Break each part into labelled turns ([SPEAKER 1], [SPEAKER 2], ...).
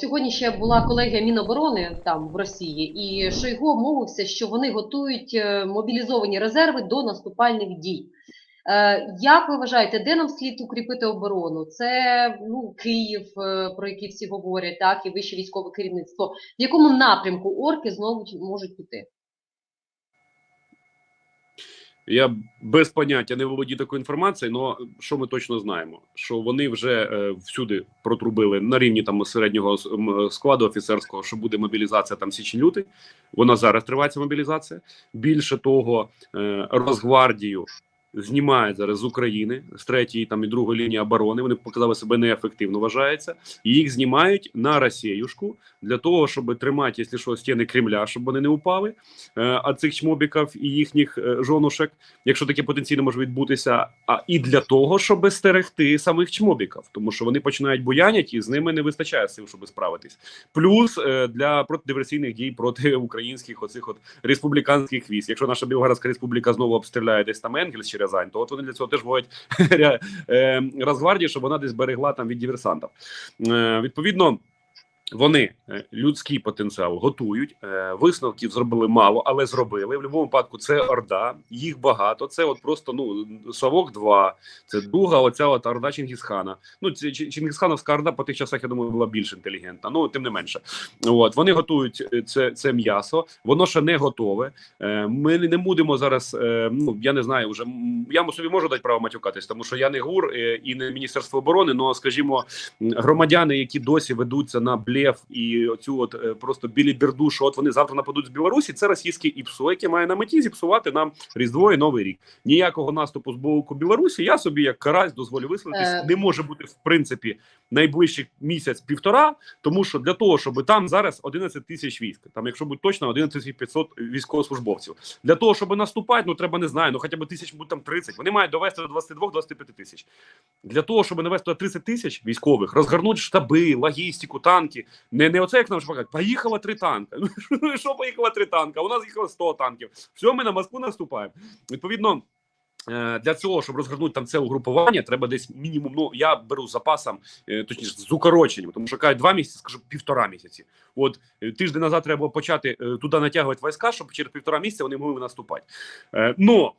[SPEAKER 1] Сьогодні ще була колегія Міноборони там в Росії, і Шойго мовився, що вони готують е, мобілізовані резерви до наступальних дій. Е, Як ви вважаєте, де нам слід укріпити оборону? Це ну Київ, е, про який всі говорять, так і вище військове керівництво. В якому напрямку орки знову можуть піти?
[SPEAKER 2] Я без поняття не володію такою інформацією, але що ми точно знаємо, що вони вже е, всюди протрубили на рівні там середнього складу офіцерського, що буде мобілізація там січень лютий. Вона зараз тривається мобілізація. Більше того, е, Росгвардію знімають зараз з України з третьої там і другої лінії оборони. Вони показали себе неефективно, вважається. І їх знімають на Росіюшку для того, щоб тримати, якщо що, стіни Кремля, щоб вони не упали. Е, а цих чмобіків і їхніх е, жонушек, якщо таке потенційно може відбутися, а і для того, щоб стерегти самих чмобіків, тому що вони починають буянять і з ними не вистачає сил, щоб справитись. Плюс е, для протидиверсійних дій проти українських оцих от республіканських військ. Якщо наша Білгородська республіка знову обстріляє десь там Енгельс чи Рязань, то от вони для цього теж вводять Росгвардію, щоб вона десь берегла там від диверсантів. Е, відповідно. Вони е, людський потенціал готують. е, Висновків зробили мало, але зробили. В будь-якому випадку це орда, їх багато. Це от просто ну Савок 2 це друга. Оця от орда Чингісхана. Ну ці- Чи- Чингісхановська орда по тих часах, я думаю, була більш інтелігентна. Ну тим не менше, от вони готують е, це, це м'ясо. Воно ще не готове. Ми не будемо зараз. Ну я не знаю, вже я собі можу дати право матюкатись, тому що я не гур і не міністерство оборони. Ну скажімо, громадяни, які досі ведуться на блєф і оцю от е, просто біліберду, що от вони завтра нападуть з Білорусі. Це російське ІПСО, яке має на меті зіпсувати нам Різдво і Новий рік. Ніякого наступу з боку Білорусі. Я собі як карась дозволю висловитись.
[SPEAKER 1] Е.
[SPEAKER 2] Не може бути в принципі найближчий місяць півтора, тому що для того, щоб там зараз 11 тисяч військ, там, якщо бути точно, 11 500 військовослужбовців. Для того, щоб наступати, ну треба не знаю, ну хоча б тисяч будь там 30. Вони мають довести до 22-25 тисяч. Для того, щоб навести 30 тисяч військових, розгорнути штаби, логістику, танки. Не, не оце як нам шпакать. Поїхало три танка. Ну що поїхало три танка? У нас їхало 100 танків. Все, ми на Москву наступаємо. Відповідно. е, Для цього, щоб розгорнути там це угрупування, треба десь мінімум. Ну я беру з запасом, е, точніше з укороченням, тому що кажуть два місяці, скажу півтора місяці. От е, тиждень назад треба було почати туди натягувати війська, щоб через півтора місяця вони могли наступати. Но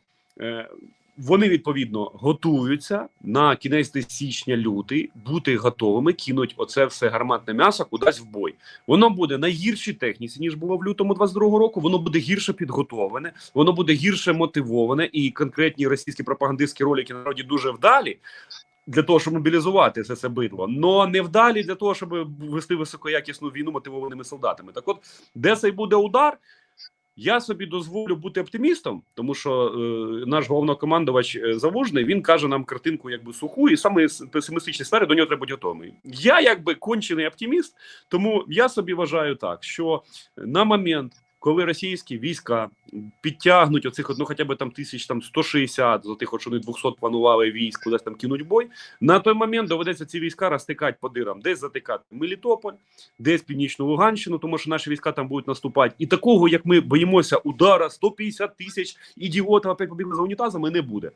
[SPEAKER 2] вони відповідно готуються на кінець січня, лютий, бути готовими, кинуть оце все гарматне м'ясо кудись в бой. Воно буде на гіршій техніці, ніж було в лютому 22-го року. Воно буде гірше підготовлене, воно буде гірше мотивоване, і конкретні російські пропагандистські ролики народі дуже вдалі. Для того, щоб мобілізувати це, це бидло, но не вдалі для того, щоб вести високоякісну війну мотивованими солдатами. Так, от де цей буде удар, я собі дозволю бути оптимістом, тому що е, наш головнокомандувач е, Завужний він каже нам картинку якби суху, і саме песимістичні сфери до нього треба бути готовий. Я якби кончений оптиміст, тому я собі вважаю так, що на момент. Коли російські війська підтягнуть оцих ну, хоча б там тисяч там 160, за тих, от, що вони 200 планували військ, кудись там кинуть бой. На той момент доведеться ці війська розтикати по дирам, десь затикати Мелітополь, десь північну Луганщину, тому що наші війська там будуть наступати. І такого, як ми боїмося удара, 150 тисяч ідіотів опять побігли за унітазами, не буде.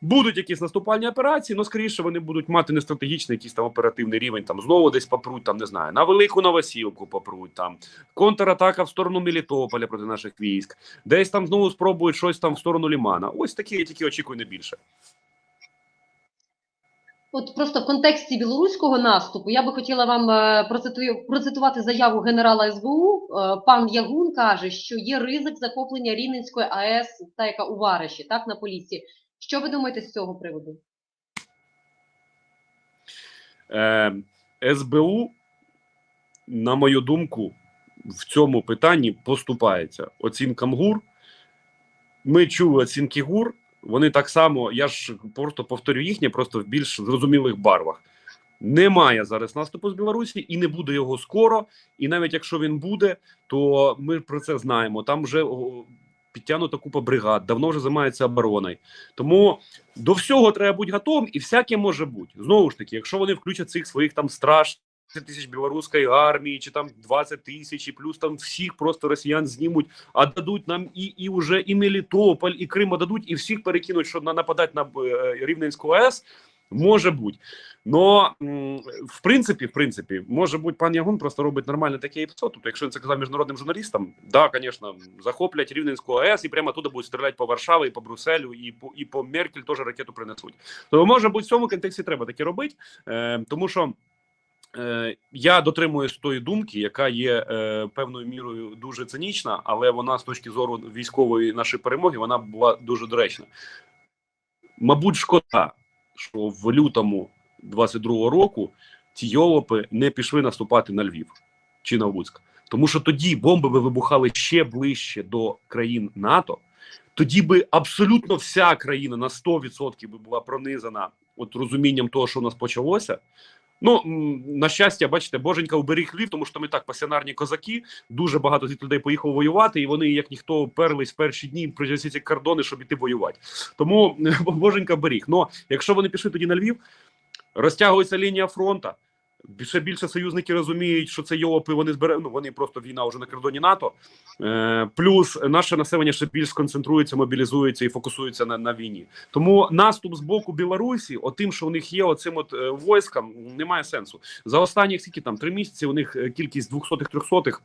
[SPEAKER 2] Будуть якісь наступальні операції, але скоріше вони будуть мати не стратегічний якийсь там оперативний рівень. Там знову десь попруть, там не знаю, на велику Новосілку попруть, там контратака в сторону Мелітополя проти наших військ, десь там знову спробують щось там в сторону Лімана. Ось такі я тільки очікую не більше.
[SPEAKER 1] От просто в контексті білоруського наступу я би хотіла вам е, процитую, процитувати заяву генерала СБУ. Е, Пан Ягун каже, що є ризик захоплення Рівненської АЕС, та яка у Вариші, так на поліції. Що ви думаєте з цього приводу?
[SPEAKER 2] Е, СБУ, на мою думку, в цьому питанні поступається оцінкам ГУР. Ми чули оцінки ГУР. Вони так само, я ж просто повторю їхнє, просто в більш зрозумілих барвах. Немає зараз наступу з Білорусі і не буде його скоро. І навіть якщо він буде, то ми про це знаємо. Там вже підтягнута купа бригад, давно вже займається обороною. Тому до всього треба бути готовим, і всяке може бути. Знову ж таки, якщо вони включать цих своїх там страж 30 тисяч білоруської армії, чи там 20 тисяч, і плюс там всіх просто росіян знімуть, а дадуть нам і і вже і Мелітополь, і Крим дадуть, і всіх перекинуть, щоб на нападати на е, Рівненську АЕС. Може бути. Но в принципі, в принципі, може бути, пан Ягун просто робить нормальне таке ІПСО. Тобто, якщо він це казав міжнародним журналістам, да, звісно, захоплять Рівненську АЕС і прямо туди будуть стріляти по Варшаві, і по Брюсселю, і по і по Меркель теж ракету принесуть. То може бути в цьому контексті треба таке робити, е, тому що. Е, я дотримуюсь тої думки, яка є е, певною мірою дуже цинічна, але вона з точки зору військової нашої перемоги вона була дуже доречна. Мабуть, шкода, що в лютому 22-го року ті йолопи не пішли наступати на Львів чи на Луцьк. Тому що тоді бомби би вибухали ще ближче до країн НАТО. Тоді би абсолютно вся країна на 100% би була пронизана от розумінням того, що у нас почалося. Ну на щастя, бачите, боженька уберіг Львів, тому що ми так пасіонарні козаки. Дуже багато цих людей поїхало воювати, і вони, як ніхто, перлись перші дні про ці кордони, щоб іти воювати. Тому боженька беріг. Ну якщо вони пішли тоді на Львів, розтягується лінія фронту. Більше більше союзники розуміють, що це йолопи. Вони збере... ну, вони просто війна вже на кордоні НАТО. Е, плюс наше населення ще більш концентрується, мобілізується і фокусується на, на війні. Тому наступ з боку Білорусі, отим, що у них є, оцим от е, войскам, немає сенсу. За останні скільки там три місяці. У них е, кількість двохсотих трьохсотих.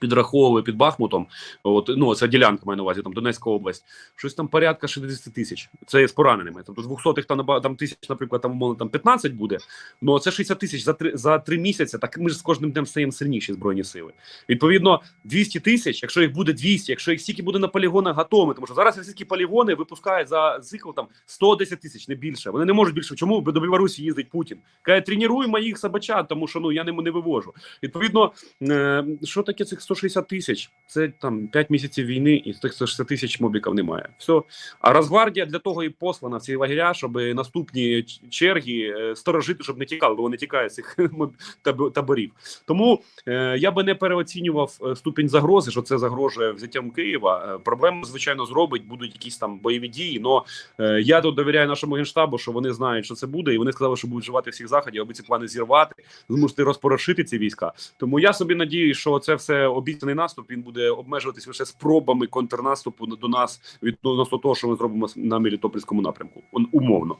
[SPEAKER 2] Підраховували під Бахмутом, от ну ця ділянка маю на увазі, там Донецька область, щось там порядка 60 тисяч. Це з пораненими. Тобто 200 там там тисяч, наприклад, там умовно там 15 буде. Ну це 60 тисяч за три за три місяці. Так ми ж з кожним днем стаємо сильніші збройні сили. Відповідно, 200 тисяч, якщо їх буде 200, якщо їх стільки буде на полігонах готовими, тому що зараз російські полігони випускають за цикл там 110 тисяч, не більше. Вони не можуть більше. Чому до Білорусі їздить Путін? Каже, тренуй моїх собачат, тому що ну я не, не вивожу. Відповідно, е, що таке цих 160 тисяч? Це там 5 місяців війни, і цих 160 тисяч мобіків немає. Все. А Росгвардія для того і послана в ці лагеря, щоб наступні черги е, сторожити, щоб не тікали, бо вони тікають з цих таборів. Тому е, я би не переоцінював е, ступінь загрози, що це загрожує взяттям Києва. Е, проблему, звичайно, зробить, будуть якісь там бойові дії. Но е, я тут довіряю нашому генштабу, що вони знають, що це буде, і вони сказали, що будуть вживати всіх заходів, аби ці плани зірвати, змусити розпорошити ці війська. Тому я собі надію, що це все обіцяний наступ. Він буде обмежуватись лише спробами контрнаступу до нас відносно того, що ми зробимо на Мелітопольському напрямку. Умовно.